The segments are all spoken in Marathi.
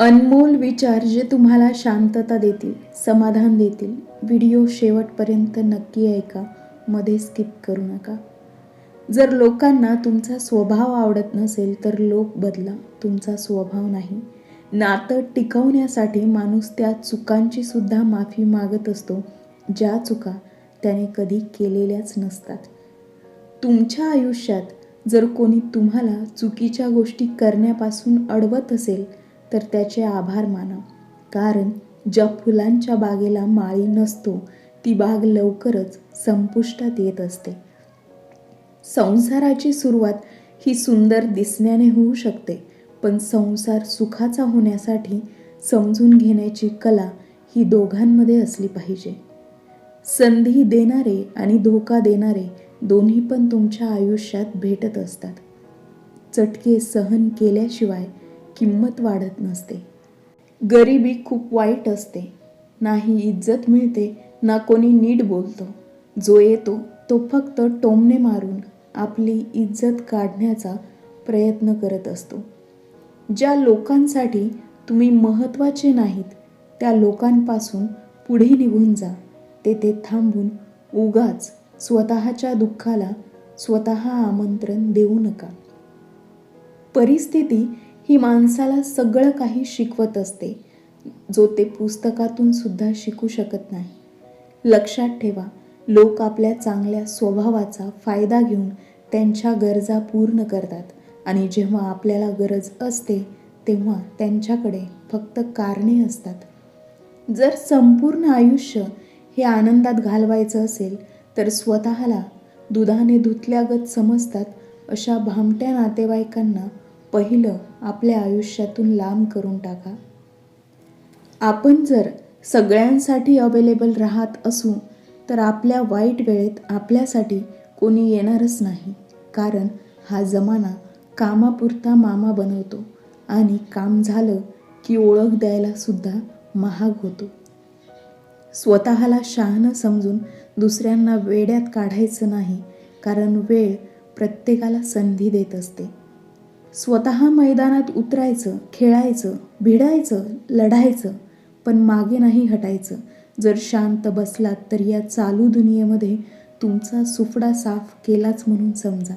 अनमोल विचार जे तुम्हाला शांतता देतील समाधान देतील. व्हिडिओ शेवटपर्यंत नक्की ऐका मध्ये स्किप करू नका. जर लोकांना तुमचा स्वभाव आवडत नसेल तर लोक बदला तुमचा स्वभाव नाही. नातं टिकवण्यासाठी माणूस त्या चुकांची सुद्धा माफी मागत असतो. ज्या चुका त्याने कधी केलेल्याच नसतात. तुमच्या आयुष्यात जर कोणी तुम्हाला चुकीच्या गोष्टी करण्यापासून अडवत असेल तर त्याचे आभार माना. कारण ज्या फुलांच्या बागेला माळी नसतो ती बाग लवकरच संपुष्टात येत असते. संसाराची सुरुवात ही सुंदर दिसण्याने होऊ शकते पण संसार सुखाचा होण्यासाठी समजून घेण्याची कला ही दोघांमध्ये असली पाहिजे. संधी देणारे आणि धोका देणारे दोन्ही पण तुमच्या आयुष्यात भेटत असतात. चटके सहन केल्याशिवाय किंमत वाढत नसते. गरिबी खूप वाईट असते. नाही इज्जत मिळते ना कोणी नीट बोलतो. जो येतो तो फक्त टोमणे मारून आपली इज्जत काढण्याचा प्रयत्न करत असतो. ज्या लोकांसाठी तुम्ही महत्त्वाचे नाहीत त्या लोकांपासून पुढे निघून जा. तेथे थांबून उगाच स्वतःच्या दुःखाला स्वतः आमंत्रण देऊ नका. परिस्थिती ही माणसाला सगळं काही शिकवत असते. जो ते पुस्तकातून सुद्धा शिकू शकत नाही. लक्षात ठेवा लोक आपल्या चांगल्या स्वभावाचा फायदा घेऊन त्यांच्या गरजा पूर्ण करतात आणि जेव्हा आपल्याला गरज असते तेव्हा त्यांच्याकडे फक्त कारणे असतात. जर संपूर्ण आयुष्य हे आनंदात घालवायचं असेल तर स्वतःला दुधाने धुतल्यागत समजतात अशा भामट्या नातेवाईकांना पहिलं आपल्या आयुष्यातून लांब करून टाका. आपण जर सगळ्यांसाठी अवेलेबल राहत असू तर आपल्या वाईट वेळेत आपल्यासाठी कोणी येणारच नाही. कारण हा जमाना कामापुरता मामा बनवतो आणि काम झालं की ओळख द्यायला सुद्धा महाग होतो. स्वतःला शहाणं समजून दुसऱ्यांना वेड्यात काढायचं नाही कारण वेळ प्रत्येकाला संधी देत असते. स्वतः मैदानात उतरायचं खेळायचं भिडायचं लढायचं पण मागे नाही हटायचं. जर शांत बसलात तर या चालू दुनियेमध्ये तुमचा सुफडा साफ केलाच म्हणून समजा.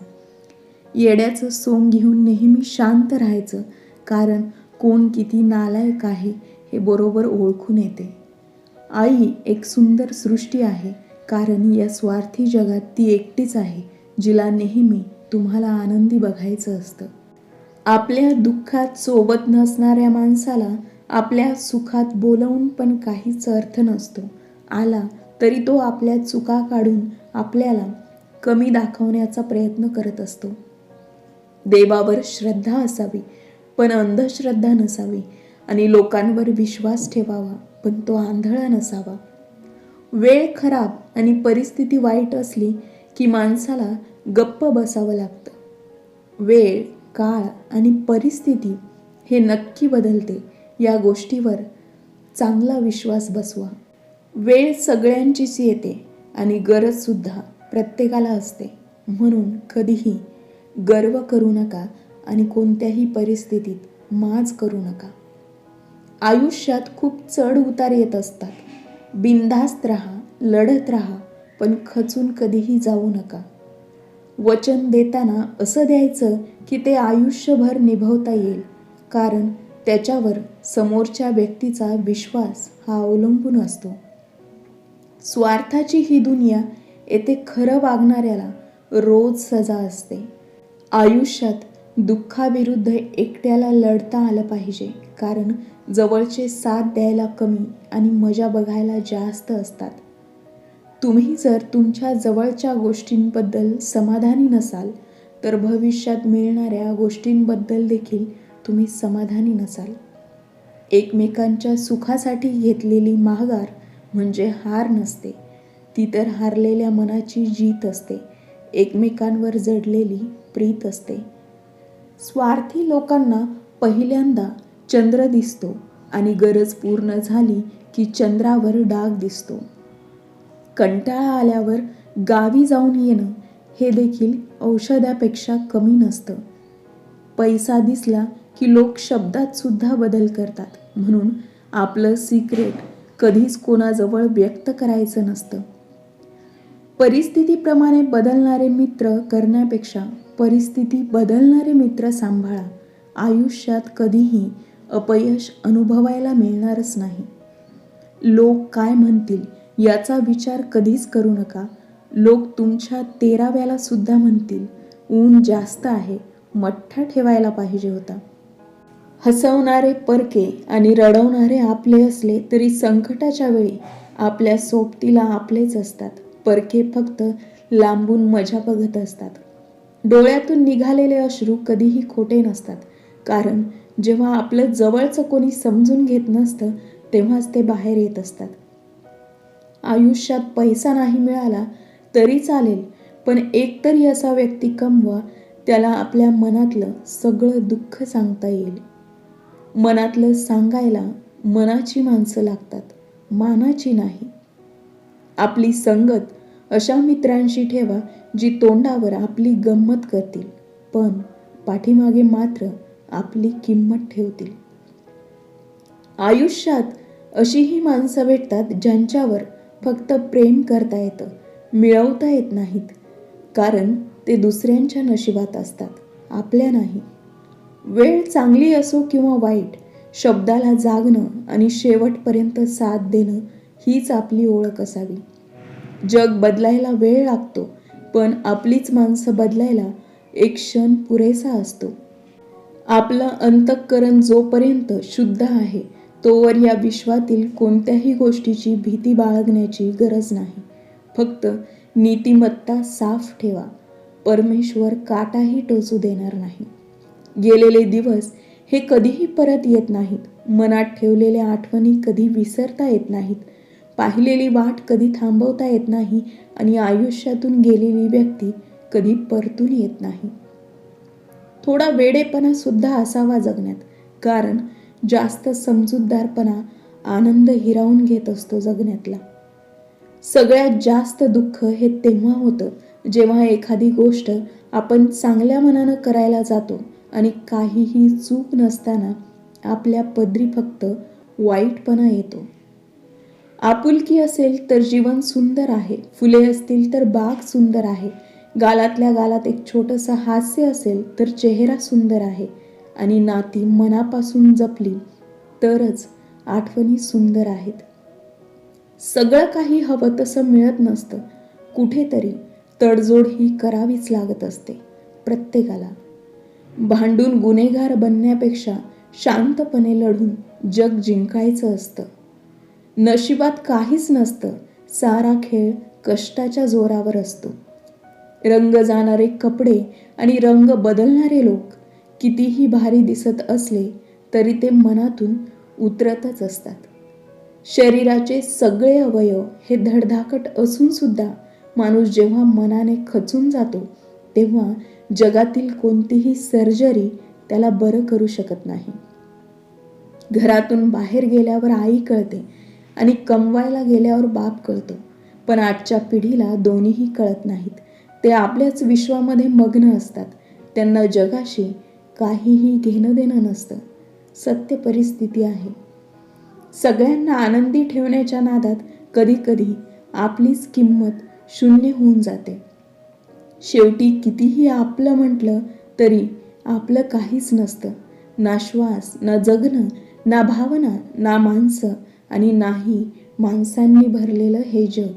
येड्याचं सोंग घेऊन नेहमी शांत राहायचं कारण कोण किती नालायक आहे हे बरोबर ओळखून येते. आई एक सुंदर सृष्टी आहे कारण या स्वार्थी जगात ती एकटीच आहे जिला नेहमी तुम्हाला आनंदी बघायचं असतं. आपल्या दुःखात सोबत नसणाऱ्या माणसाला आपल्या सुखात बोलवून पण काहीच अर्थ नसतो. आला तरी तो आपल्या चुका काढून आपल्याला कमी दाखवण्याचा प्रयत्न करत असतो. देवावर श्रद्धा असावी पण अंधश्रद्धा नसावी आणि लोकांवर विश्वास ठेवावा पण तो आंधळा नसावा. वेळ खराब आणि परिस्थिती वाईट असली की माणसाला गप्प बसावं लागतं. वेळ काळ आणि परिस्थिती हे नक्की बदलते या गोष्टीवर चांगला विश्वास बसवा. वेळ सगळ्यांचीच येते आणि गरजसुद्धा प्रत्येकाला असते. म्हणून कधीही गर्व करू नका आणि कोणत्याही परिस्थितीत माज करू नका. आयुष्यात खूप चढ उतार येत असतात. बिनधास्त राहा लढत राहा पण खचून कधीही जाऊ नका. वचन देताना असं द्यायचं की ते आयुष्यभर निभवता येईल. कारण त्याच्यावर समोरच्या व्यक्तीचा विश्वास हा अवलंबून असतो. स्वार्थाची ही दुनिया येथे खरं वागणाऱ्याला रोज सजा असते. आयुष्यात दुःखाविरुद्ध एकट्याला लढता आलं पाहिजे. कारण जवळचे साथ द्यायला कमी आणि मजा बघायला जास्त असतात. तुम्ही जर तुमच्या जवळच्या गोष्टींबद्दल समाधानी नसाल तर भविष्यात मिळणाऱ्या गोष्टींबद्दल देखील तुम्ही समाधानी नसाल. एकमेकांच्या सुखासाठी घेतलेली माघार म्हणजे हार नसते. ती तर हारलेल्या मनाची जीत असते. एकमेकांवर जडलेली प्रीत असते. स्वार्थी लोकांना पहिल्यांदा चंद्र दिसतो आणि गरज पूर्ण झाली की चंद्रावर डाग दिसतो. कंटाळा आल्यावर गावी जाऊन येणं हे देखील औषधापेक्षा कमी नसतं. पैसा दिसला की लोक शब्दात सुद्धा बदल करतात. म्हणून आपलं सिक्रेट कधीच कोणाजवळ व्यक्त करायचं नसतं. परिस्थितीप्रमाणे बदलणारे मित्र करण्यापेक्षा परिस्थिती बदलणारे मित्र सांभाळा. आयुष्यात कधीही अपयश अनुभवायला मिळणारच नाही. लोक काय म्हणतील? याचा विचार कधीच करू नका. लोक तुमच्या तेराव्याला सुद्धा म्हणतील ऊन जास्त आहे मठ्ठा ठेवायला पाहिजे होता. हसवणारे परके आणि रडवणारे आपले असले तरी संकटाच्या वेळी आपल्या सोबतीला आपलेच असतात. परके फक्त लांबून मजा बघत असतात. डोळ्यातून निघालेले अश्रू कधीही खोटे नसतात. कारण जेव्हा आपलं जवळचं कोणी समजून घेत नसतं तेव्हाच ते बाहेर येत असतात. आयुष्यात पैसा नाही मिळाला तरी चालेल पण एकतरी असा व्यक्ती कमवा त्याला आपल्या मनातलं सगळं दुःख सांगता येईल. मनातलं सांगायला मनाची माणसं लागतात मानाची नाही. आपली संगत अशा मित्रांशी ठेवा जी तोंडावर आपली गंमत करतील पण पाठीमागे मात्र आपली किंमत ठेवतील. आयुष्यात अशीही माणसं भेटतात ज्यांच्यावर फक्त प्रेम करता येतं मिळवता येत नाहीत. कारण ते दुसऱ्यांच्या नशिबात असतात आपल्या नाही. वेळ चांगली असो किंवा वाईट शब्दाला जागणं आणि शेवटपर्यंत साथ देणं हीच आपली ओळख असावी. जग बदलायला वेळ लागतो पण आपलीच माणसं बदलायला एक क्षण पुरेसा असतो. आपलं अंतःकरण जोपर्यंत शुद्ध आहे तोवर या विश्वातील कोणत्याही गोष्टीची भीती बाळगण्याची गरज नाही. फक्त नीतिमत्ता साफ ठेवा. परमेश्वर काटाही टोचू देणार नाही. गेलेले दिवस हे कधीही परत येत नाहीत. मनात ठेवलेल्या आठवणी कधी विसरता येत नाहीत. पाहिलेली वाट कधी थांबवता येत नाही आणि आयुष्यातून गेलेली व्यक्ती कधी परतून येत नाही. थोडा वेडेपणा सुद्धा असावा जगण्यात कारण जास्त समजूतदारपणा आनंद हिरावून घेत असतो जगण्यातला. सगळ्यात जास्त दुःख हे तेव्हा होतं जेव्हा एखादी गोष्ट आपण चांगल्या मनानं करायला जातो आणि काहीही चूक नसताना आपल्या पदरी फक्त वाईटपणा येतो. आपुलकी असेल तर जीवन सुंदर आहे फुले असतील तर बाग सुंदर आहे गालातल्या गालात एक छोटंसं हास्य असेल तर चेहरा सुंदर आहे आणि नाती मनापासून जपली तरच आठवणी सुंदर आहेत. सगळं काही हवं तसं मिळत नसतं. कुठेतरी तडजोड ही करावीच लागत असते प्रत्येकाला. भांडून गुन्हेगार बनण्यापेक्षा शांतपणे लढून जग जिंकायचं असतं. नशिबात काहीच नसतं. सारा खेळ कष्टाच्या जोरावर असतो. रंग जाणारे कपडे आणि रंग बदलणारे लोक कितीही भारी दिसत असले तरी ते मनातून उतरतच असतात. शरीराचे सगळे अवयव हे धडधाकट असून सुद्धा माणूस जेव्हा मनाने खचून जातो तेव्हा जगातील कोणतीही सर्जरी त्याला बरं करू शकत नाही. घरातून बाहेर गेल्यावर आई कळते आणि कमवायला गेल्यावर बाप कळतो पण आजच्या पिढीला दोन्हीही कळत नाहीत. ते आपल्याच विश्वामध्ये मग्न असतात. त्यांना जगाशी काहीही घेणं देणं नसतं. सत्य परिस्थिती आहे. सगळ्यांना आनंदी ठेवण्याच्या नादात कधीकधी आपलीच किंमत शून्य होऊन जाते. शेवटी कितीही आपलं म्हटलं तरी आपलं काहीच नसतं. ना श्वास ना जगणं ना भावना ना माणसं आणि नाही माणसांनी भरलेलं हे जग.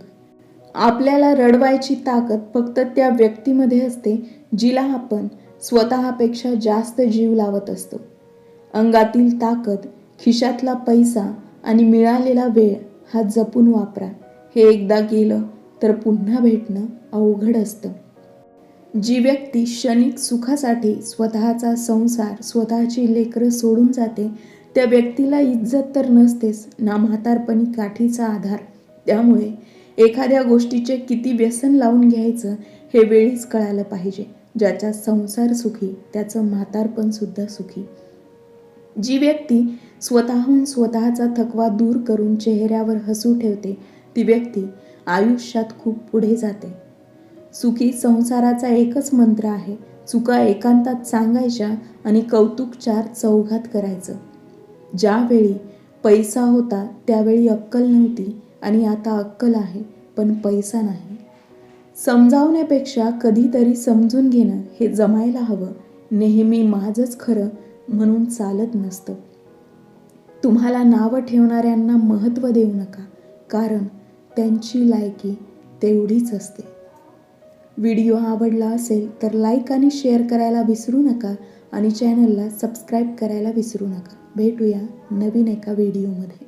आपल्याला रडवायची ताकद फक्त त्या व्यक्तीमध्ये असते जिला आपण स्वतःपेक्षा जास्त जीव लावत असतो. अंगातील ताकद खिशातला पैसा आणि मिळालेला वेळ हा जपून वापरा. हे एकदा गेलं तर पुन्हा भेटणं अवघड असतं. जी व्यक्ती क्षणिक सुखासाठी स्वतःचा संसार स्वतःची लेकरं सोडून जाते त्या व्यक्तीला इज्जत तर नसतेच ना म्हातारपणी काठीचा आधार. त्यामुळे एखाद्या गोष्टीचे किती व्यसन लावून घ्यायचं हे वेळीच कळालं पाहिजे. ज्याचा संसार सुखी त्याचं म्हातारपण सुद्धा सुखी. जी व्यक्ती स्वतःहून स्वतःचा थकवा दूर करून चेहऱ्यावर हसू ठेवते ती व्यक्ती आयुष्यात खूप पुढे जाते. सुखी संसाराचा एकच मंत्र आहे चुका एकांतात सांगायच्या आणि कौतुकचार चौघात करायचं. ज्यावेळी पैसा होता त्यावेळी अक्कल नव्हती आणि आता अक्कल आहे पण पैसा नाही. समजावण्यापेक्षा कधीतरी समजून घेणं हे जमायला हवं. नेहमी माझंच खरं म्हणून चालत नसतं. तुम्हाला नावं ठेवणाऱ्यांना महत्त्व देऊ नका कारण त्यांची लायकी तेवढीच असते. व्हिडिओ आवडला असेल तर लाईक आणि शेअर करायला विसरू नका आणि चॅनलला सबस्क्राईब करायला विसरू नका. भेटूया नवीन एका व्हिडिओमध्ये.